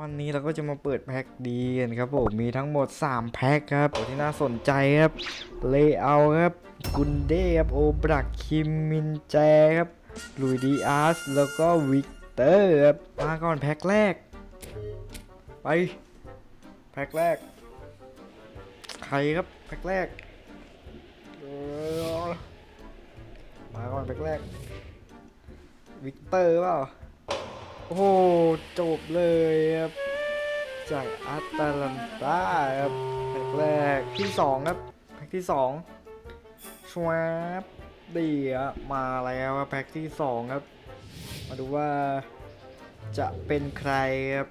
วันนี้เราก็จะมาเปิดแพ็คดีกันครับผมมีทั้งหมด 3 แพ็คครับโอ้ที่น่าสนใจครับเลเอาครับกุนเดครับโอบรักคิมมินแจครับลุยดีอาร์สแล้วก็วิกเตอร์ครับมาก่อนแพ็คแรก ไป แพ็คแรก ใครครับแพ็คแรกมาก่อนแพ็คแรกวิกเตอร์เปล่า โอ้โหจบเลยครับ จากอัตแลนตาครับแพ็คแรกที่สองครับแพ็คที่สองชวบดีอะมาแล้วครับแพ็คที่สองครับ มาดูว่าจะเป็นใครครับ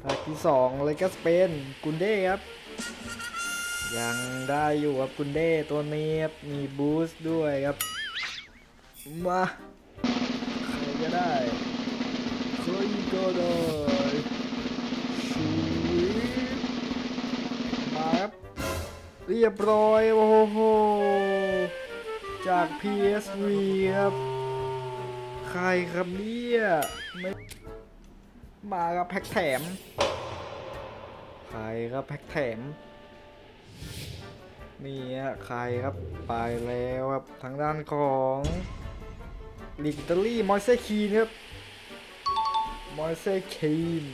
แพ็คที่สองเลยก็เป็นกุนเด้ครับ ยังได้อยู่ครับกุนเด้ตัวนี้ครับมีบูสต์ด้วยครับ มา ก็ได้ใครก็ได้ชีวิตมาครับเรียบร้อย โอ้โห จาก PSV ครับ ใครครับเนี่ยไม่มาครับแพ็คแถม ใครครับแพ็คแถมนี่ฮะใครครับไปแล้วครับทางด้านของ ลีกอิตาลีมอยเซคีนครับมอยเซคีน